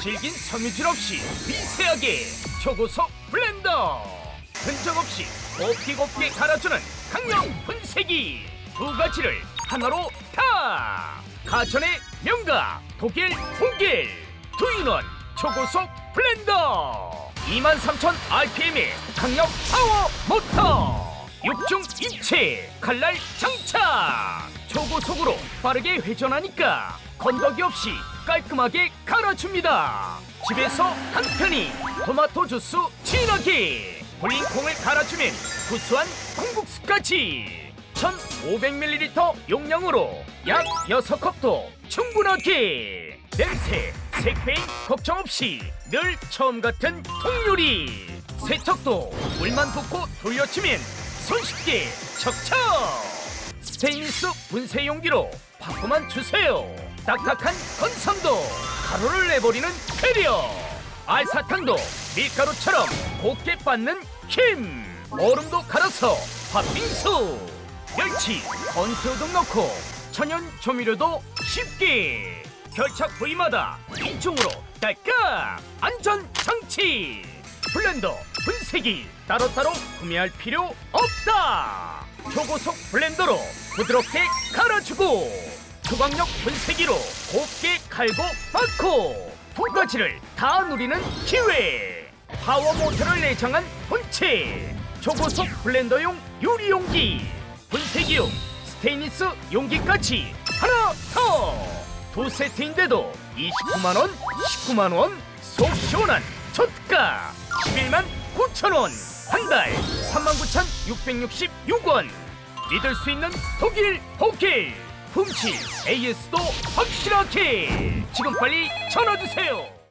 질긴 섬유질 없이 미세하게 초고속 블렌더. 흔적 없이 곱게 곱게 갈아주는 강력 분쇄기. 두 가지를 하나로 다. 가천의 명가 독일 독일 두인원 초고속 블렌더. 23,000 RPM의 강력 파워 모터. 육중 입체 칼날 장착. 초고속으로 빠르게 회전하니까 건더기 없이 깔끔하게 갈아줍니다. 집에서 간편히 토마토 주스 진하게 볼링콩을 갈아주면 구수한 콩국수까지. 1500ml 용량으로 약 6컵도 충분하게. 냄새, 색배인 걱정 없이 늘 처음 같은 통요리. 세척도 물만 붓고 돌려치면 손쉽게 척척. 스테인리스 분쇄 용기로 바꾸만 주세요 딱딱한 건선도 가루를 내버리는 쾌려 알사탕도 밀가루처럼 곱게 빻는 힘 얼음도 갈아서 팥빙수. 멸치, 건새우 등 넣고 천연 조미료도 쉽게 결착 부위마다 이중으로 딸깍 안전 장치. 블렌더 분쇄기 따로따로 구매할 필요 없다. 초고속 블렌더로 부드럽게 갈아주고 초강력 분쇄기로 곱게 갈고 빻고 두 가지를 다 누리는 기회. 파워 모터를 내장한 본체. 초고속 블렌더용 유리용기. 분쇄기용 스테인리스 용기까지. 하나 더! 두 세트인데도 29만원 19만원 속 시원한 저가. 11만 9천원. 한 달 39,666원. 믿을 수 있는 독일 독일 품질 AS도 확실하게. 지금 빨리 전화주세요